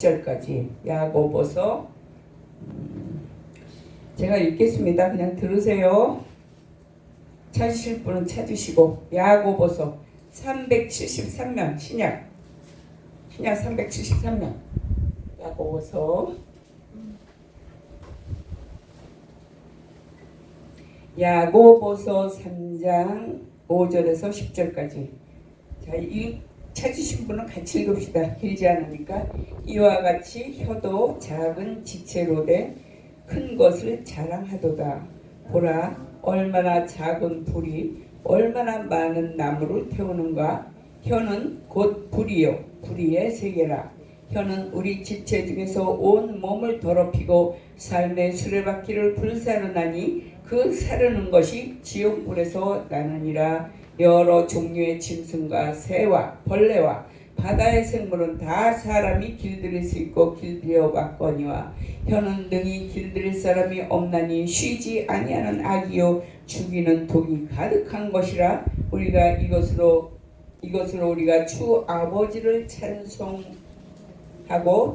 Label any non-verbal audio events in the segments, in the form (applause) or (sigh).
절까지 야고보서 음, 제가 읽겠습니다. 그냥 들으세요. 찾으실 분은 찾으시고 야고보서 373면 신약 신약 373면 야고보서 야고보서 3장 5절에서 10절까지 자, 이 찾으신 분은 같이 읽읍시다. 길지 않으니까 이와 같이 혀도 작은 지체로 된 큰 것을 자랑하도다. 보라 얼마나 작은 불이 얼마나 많은 나무를 태우는가. 혀는 곧 불이요 불이의 세계라. 혀는 우리 지체 중에서 온 몸을 더럽히고 삶의 수레바퀴를 불사르나니 그 사르는 것이 지옥불에서 나느니라. 여러 종류의 짐승과 새와 벌레와 바다의 생물은 다 사람이 길들일 수 있고 길들여 왔거니와 혀는 능히 길들일 사람이 없나니 쉬지 아니하는 악이요 죽이는 독이 가득한 것이라 우리가 이것으로 이것으로 우리가 주 아버지를 찬송하고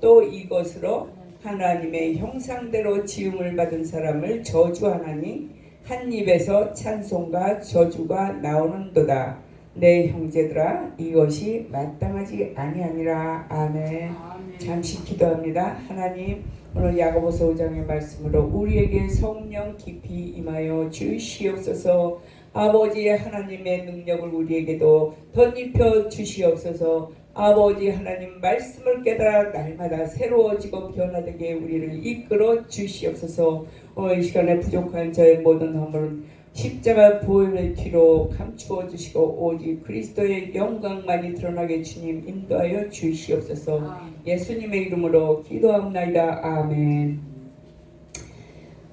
또 이것으로 하나님의 형상대로 지음을 받은 사람을 저주하나니 한 입에서 찬송과 저주가 나오는도다. 내 형제들아 이것이 마땅하지 아니하니라 아멘. 잠시 기도합니다. 하나님 오늘 야고보서 5장의 말씀으로 우리에게 성령 깊이 임하여 주시옵소서. 아버지 하나님의 능력을 우리에게도 덧입혀 주시옵소서. 아버지 하나님 말씀을 깨달아 날마다 새로워지고 변화되게 우리를 이끌어 주시옵소서. 오늘 이 시간에 부족한 저의 모든 허물은 십자가 보혈의 뒤로 감추어 주시고 오직 그리스도의 영광만이 드러나게 주님 인도하여 주시옵소서. 예수님의 이름으로 기도합나이다. 아멘.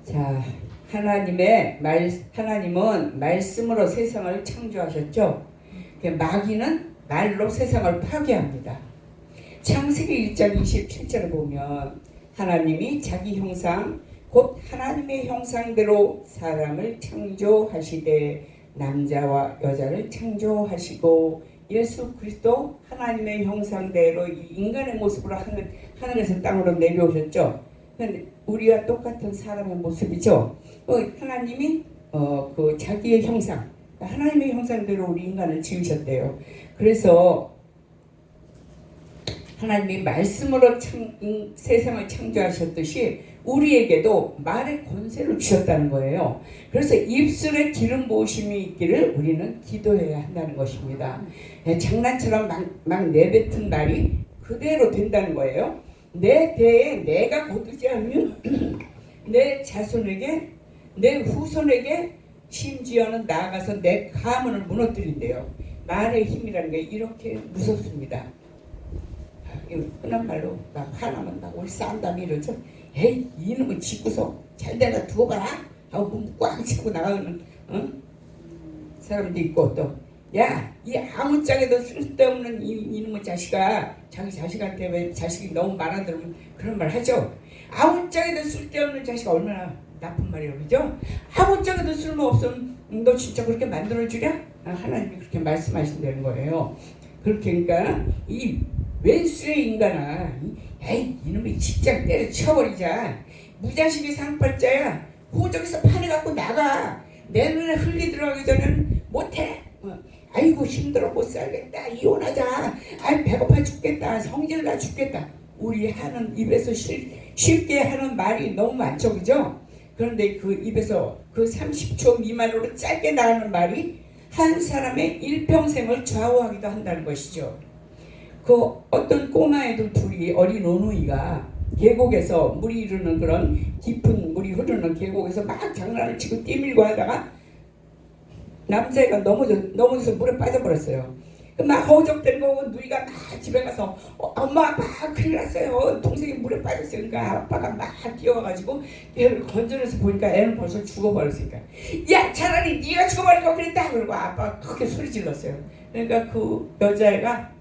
자, 하나님의 말 하나님은 말씀으로 세상을 창조하셨죠. 그 마귀는 말로 세상을 파괴합니다. 창세기 1장 27절을 보면 하나님이 자기 형상 곧 하나님의 형상대로 사람을 창조하시되 남자와 여자를 창조하시고 예수 그리스도 하나님의 형상대로 이 인간의 모습으로 하늘, 하늘에서 땅으로 내려오셨죠. 우리와 똑같은 사람의 모습이죠. 어, 하나님이 어, 그 자기의 형상, 하나님의 형상대로 우리 인간을 지으셨대요. 그래서 하나님이 말씀으로 창, 인, 세상을 창조하셨듯이 우리에게도 말의 권세를 주셨다는 거예요. 그래서 입술에 기름 부으심이 있기를 우리는 기도해야 한다는 것입니다. 예, 장난처럼 막, 막 내뱉은 말이 그대로 된다는 거예요. 내 대에 내가 거두지 않으면 (clears throat) 내 자손에게 내 후손에게 심지어는 나아가서 내 가문을 무너뜨린대요. 말의 힘이라는 게 이렇게 무섭습니다. 이거 흔한 말로 막 화나면 막 우리 싸움담이 이러죠. 에이 이놈의 짓고서 잘 되나 두고 봐라 하고 문꽉 치고 나가는 어? 사람도 있고 또 야 이 아무짝에도 쓸데없는 이, 이놈의 자식아 자기 자식한테 왜 자식이 너무 말아들으면 그런 말 하죠. 아무짝에도 쓸데없는 자식아 얼마나 나쁜 말이에요 그죠? 아무짝에도 쓸모없으면 너 진짜 그렇게 만들어 주랴? 아, 하나님이 그렇게 말씀하신다는 거예요. 그렇게 그러니까 이 왼수의 인간아 에이 이놈의 직장 때려쳐버리자. 무자식이 상팔자야. 호적에서 파내갖고 나가. 내 눈에 흘리 들어가기 전에는 못해. 어, 아이고 힘들어. 못 살겠다. 이혼하자. 아이 배고파 죽겠다. 성질 나 죽겠다. 우리 하는 입에서 쉽, 쉽게 하는 말이 너무 많죠. 그죠 그런데 그 입에서 그 30초 미만으로 짧게 나가는 말이 한 사람의 일평생을 좌우하기도 한다는 것이죠. 그 어떤 꼬마애들 둘이 어린 어누이가 계곡에서 물이 흐르는 그런 깊은 물이 흐르는 계곡에서 막 장난을 치고 뛰밀고 하다가 남자애가 넘어져 넘어져서 물에 빠져버렸어요. 그막 허우적대는 거고 누이가 막 집에 가서 어, 엄마 아빠 큰일 났어요. 동생이 물에 빠졌어요. 그러니까 아빠가 막 뛰어와가지고 얘를 건져내서 보니까 애는 벌써 죽어버렸으니까 야 차라리 네가 죽어버릴 거 그랬다 그러고 아빠가 크게 소리 질렀어요. 그러니까 그 여자애가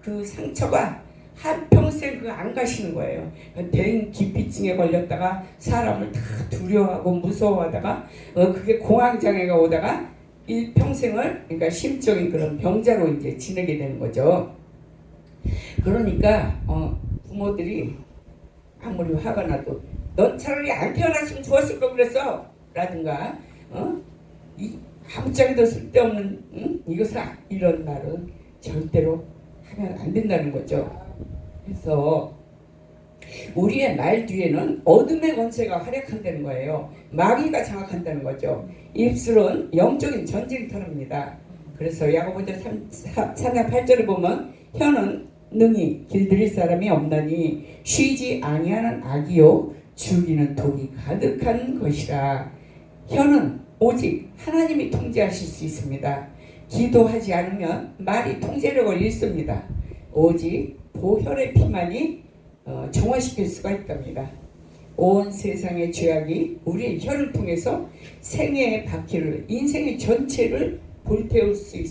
그 상처가 한평생 그 안 가시는 거예요. 대인 기피증에 걸렸다가 사람을 다 두려워하고 무서워하다가 어, 그게 공황장애가 오다가 일평생을 그러니까 심적인 그런 병자로 이제 지내게 되는 거죠. 그러니까 어, 부모들이 아무리 화가 나도 넌 차라리 안 태어났으면 좋았을 걸 그랬어 라든가 어? 이 아무짝에도 쓸데없는 응? 이것은 아- 이런 말은 절대로 하면 안 된다는 거죠 그래서 우리의 말 뒤에는 어둠의 권세가 활약한다는 거예요 마귀가 장악한다는 거죠 입술은 영적인 전쟁터입니다 그래서 야고보서 3장 8절에 보면 혀는 능히 길들일 사람이 없나니 쉬지 아니하는 악이요 죽이는 독이 가득한 것이라 혀는 오직 하나님이 통제하실 수 있습니다. 기도하지 않으면 말이 통제력을 잃습니다. 오직 보혈의 피만이 어, 정화시킬 수가 있답니다. 온 세상의 죄악이 우리의 혀를 통해서 생애의 바퀴를 인생의 전체를 불태울 수 있,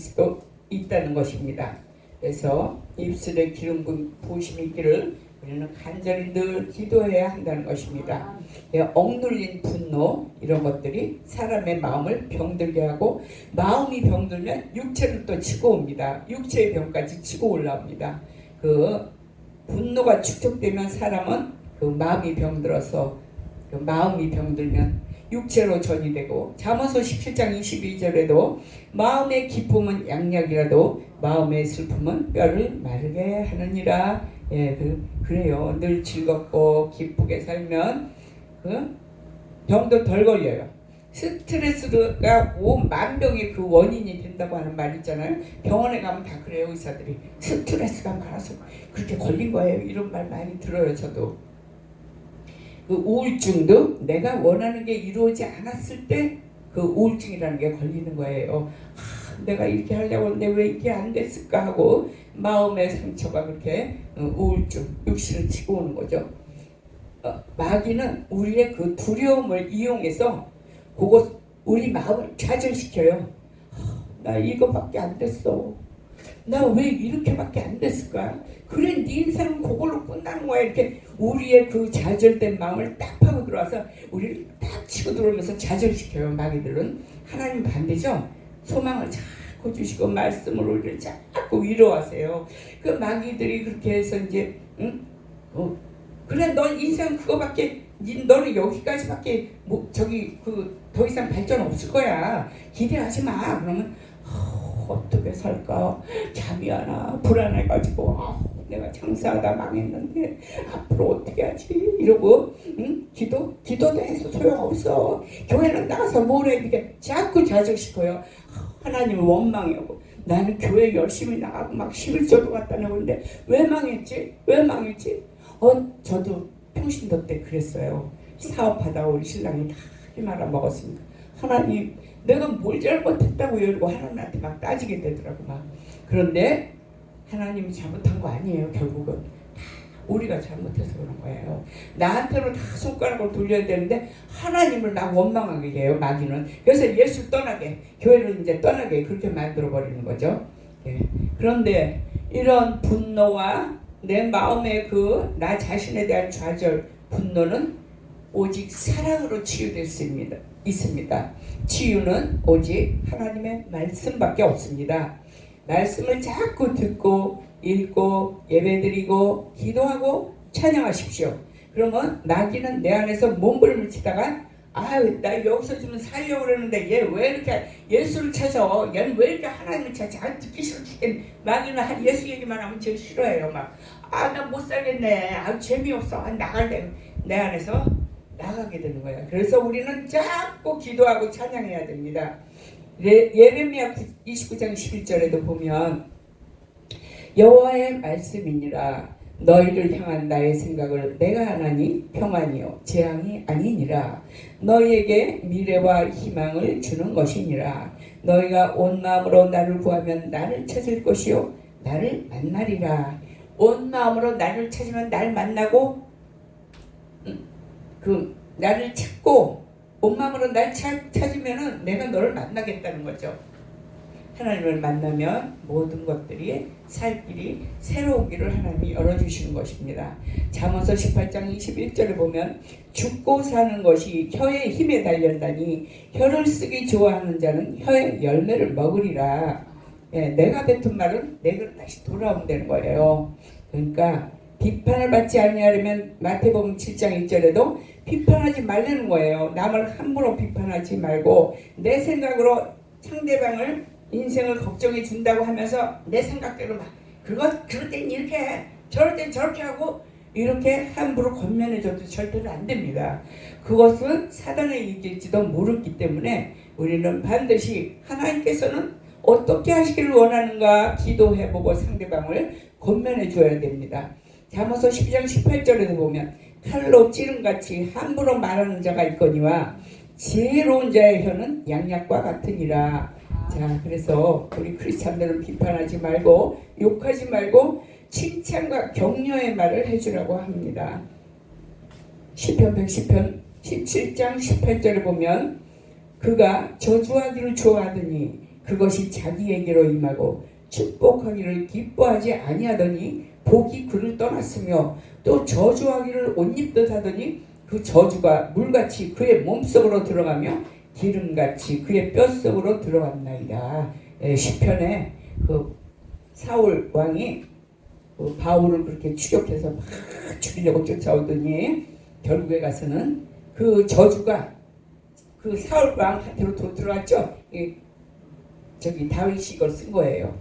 있다는 것입니다. 그래서 입술에 기름 부- 부으심이 있기를 우리는 간절히 늘 기도해야 한다는 것입니다. 예, 억눌린 분노 이런 것들이 사람의 마음을 병들게 하고 마음이 병들면 육체를 또 치고 옵니다. 육체의 병까지 치고 올라옵니다. 그 분노가 축적되면 사람은 그 마음이 병들어서 그 마음이 병들면 육체로 전이 되고 잠언서 17장 22절에도 마음의 기쁨은 양약이라도 마음의 슬픔은 뼈를 마르게 하느니라 예, 그, 그래요. 늘 즐겁고 기쁘게 살면 그 병도 덜 걸려요. 스트레스가 온 만병의 그 원인이 된다고 하는 말 있잖아요. 병원에 가면 다 그래요 의사들이 스트레스가 많아서 그렇게 걸린 거예요. 이런 말 많이 들어요 저도. 그 우울증도 내가 원하는 게 이루어지지 않았을 때 그 우울증이라는 게 걸리는 거예요. 아, 내가 이렇게 하려고 했는데 왜 이렇게 안 됐을까 하고 마음의 상처가 그렇게 어, 우울증, 육신을 치고 오는 거죠. 어, 마귀는 우리의 그 두려움을 이용해서 그거 우리 마음을 좌절시켜요. 아, 나 이거밖에 안 됐어. 나 왜 이렇게밖에 안 됐을까? 그래 네 인생은 그걸로 끝나는 거야 이렇게 우리의 그 좌절된 마음을 딱 파고 들어와서 우리를 딱 치고 들어오면서 좌절시켜요 마귀들은 하나님 반대죠 소망을 자꾸 주시고 말씀으로 우리를 자꾸 위로하세요 그 마귀들이 그렇게 해서 이제 응? 어, 그래 넌 인생 그거밖에 니- 너는 여기까지밖에 뭐 저기 그 더 이상 발전 없을 거야. 기대하지 마. 그러면 어, 어떻게 살까? 잠이 안 와. 불안해가지고 아, 내가 장사하다 망했는데 앞으로 어떻게 하지? 이러고 응? 기도 기도도 해서 소용없어. 교회는 나가서 뭘 해 이게 자꾸 좌절시켜요. 하나님을 원망하고 나는 교회 열심히 나가고 막 11조도 갖다 내는데 왜 망했지? 왜 망했지? 어 저도 평신도 때 그랬어요. 사업하다가 우리 신랑이 다 힘알아 먹었습니다. 하나님 내가 뭘 잘못했다고 이러고 하나님한테 막 따지게 되더라고 막. 그런데 하나님이 잘못한 거 아니에요 결국은. 다 우리가 잘못해서 그런 거예요. 나한테로 다 손가락을 돌려야 되는데 하나님을 나 원망하게 해요 마귀는. 그래서 예수 떠나게 교회를 이제 떠나게 그렇게 만들어 버리는 거죠. 예. 그런데 이런 분노와 내 마음의 그 나 자신에 대한 좌절 분노는 오직 사랑으로 치유될 수 있습니다. 있습니다. 치유는 오직 하나님의 말씀밖에 없습니다. 말씀을 자꾸 듣고 읽고 예배드리고 기도하고 찬양하십시오. 그러면 마귀는 내 안에서 몸부림을 치다가 아유 나 여기서 좀 살려고 그러는데 얘 왜 이렇게 예수를 찾아 얘는 왜 이렇게 하나님을 찾아 아, 듣기 싫어 마귀는 한 예수 얘기만 하면 제일 싫어해요 막 아 나 못 살겠네 아 재미없어 아, 나갈래 내 안에서 나가게 되는 거예요. 그래서 우리는 자꾸 기도하고 찬양해야 됩니다. 예, 예레미야 29장 11절에도 보면 여호와의 말씀이니라 너희를 향한 나의 생각을 내가 하나니 평안이요 재앙이 아니니라 너희에게 미래와 희망을 주는 것이니라 너희가 온 마음으로 나를 구하면 나를 찾을 것이요 나를 만나리라 온 마음으로 나를 찾으면 날 만나고 그 나를 찾고 온 마음으로 날 찾, 찾으면은 내가 너를 만나겠다는 거죠. 하나님을 만나면 모든 것들이 살 길이 새로운 길을 하나님이 열어주시는 것입니다. 잠언서 18장 21절에 보면 죽고 사는 것이 혀의 힘에 달렸다니 혀를 쓰기 좋아하는 자는 혀의 열매를 먹으리라. 예, 내가 뱉은 말은 내가 다시 돌아온다는 거예요. 그러니까 비판을 받지 아니하려면 마태복음 7장 1절에도 비판하지 말라는 거예요. 남을 함부로 비판하지 말고 내 생각으로 상대방을 인생을 걱정해 준다고 하면서 내 생각대로 막 그거 그럴 땐 이렇게 해. 저럴 땐 저렇게 하고 이렇게 함부로 권면해 줘도 절대로 안 됩니다. 그것은 사단의 일일지도 모르기 때문에 우리는 반드시 하나님께서는 어떻게 하시기를 원하는가 기도해보고 상대방을 권면해 줘야 됩니다. 잠언서 12장 18절에도 보면 칼로 찌름같이 함부로 말하는 자가 있거니와 지혜로운 자의 혀는 양약과 같으니라. 자, 그래서 우리 크리스찬들은 비판하지 말고 욕하지 말고 칭찬과 격려의 말을 해주라고 합니다. 시편 110편 17장 18절에 보면 그가 저주하기를 좋아하더니 그것이 자기에게로 임하고 축복하기를 기뻐하지 아니하더니 복이 그를 떠났으며 또 저주하기를 옷 입듯 하더니 그 저주가 물같이 그의 몸속으로 들어가며 기름같이 그의 뼛속으로 들어갔나이다. 예, 시편에 그 사울 왕이 그 바울을 그렇게 추격해서 막 죽이려고 쫓아오더니 결국에 가서는 그 저주가 그 사울 왕한테로. 이 저기 다윗이 이걸 쓴 거예요.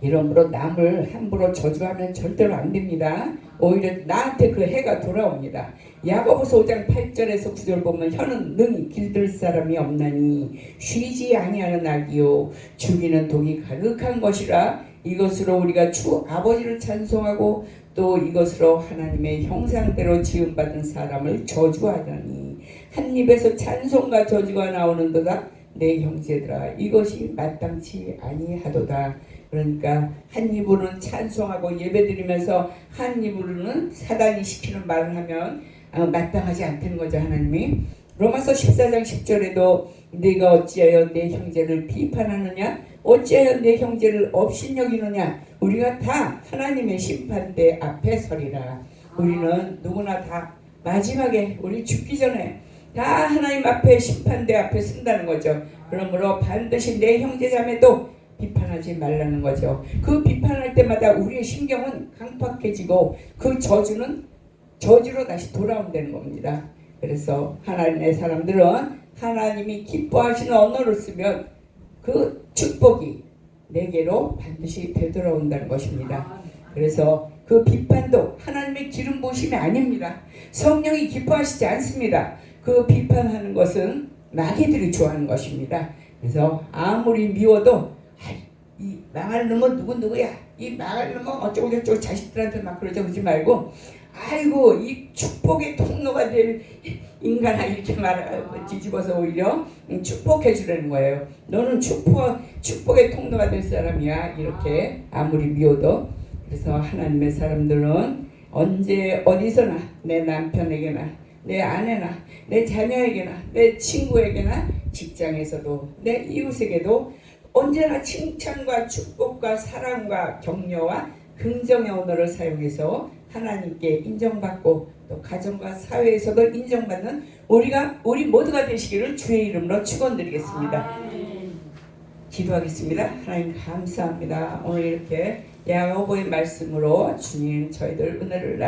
이러므로 남을 함부로 저주하면 절대로 안 됩니다. 오히려 나한테 그 해가 돌아옵니다. 야고보서 5장 8절에서 9절 보면 혀는 능히 길들 사람이 없나니 쉬지 아니하는 악이요 죽이는 독이 가득한 것이라 이것으로 우리가 주 아버지를 찬송하고 또 이것으로 하나님의 형상대로 지음받은 사람을 저주하다니 한 입에서 찬송과 저주가 나오는도다 내 형제들아 이것이 마땅치 아니하도다 그러니까 한 입으로는 찬송하고 예배드리면서 한 입으로는 사단이 시키는 말을 하면 어, 마땅하지 않다는 거죠 하나님이. 로마서 14장 10절에도 네가 어찌하여 내 형제를 비판하느냐? 어찌하여 내 형제를 업신여기느냐? 우리가 다 하나님의 심판대 앞에 서리라. 우리는 누구나 다 마지막에 우리 죽기 전에 다 하나님 앞에 심판대 앞에 쓴다는 거죠. 그러므로 반드시 내 형제자매도 비판하지 말라는 거죠. 그 비판할 때마다 우리의 신경은 강팍해지고 그 저주는 저주로 다시 돌아온다는 겁니다. 그래서 하나님의 사람들은 하나님이 기뻐하시는 언어를 쓰면 그 축복이 내게로 반드시 되돌아온다는 것입니다. 그래서 그 비판도 하나님의 기름 부심이 아닙니다. 성령이 기뻐하시지 않습니다. 그 비판하는 것은 마귀들이 좋아하는 것입니다. 그래서 아무리 미워도 망할 놈은 누구 누구야? 이 망할 놈은 어쩌고 저쩌고 자식들한테 막 그러자 그러지 말고 아이고 이 축복의 통로가 될 인간아 이렇게 말 뒤집어서 오히려 축복해 주라는 거예요. 너는 축복 축복의 통로가 될 사람이야 이렇게 아무리 미워도 그래서 하나님의 사람들은 언제 어디서나 내 남편에게나 내 아내나 내 자녀에게나 내 친구에게나 직장에서도 내 이웃에게도 언제나 칭찬과 축복과 사랑과 격려와 긍정의 언어를 사용해서 하나님께 인정받고 또 가정과 사회에서도 인정받는 우리가 우리 모두가 되시기를 주의 이름으로 축원드리겠습니다. 기도하겠습니다. 하나님 감사합니다. 오늘 이렇게 야고보의 말씀으로 주님 저희들 은혜를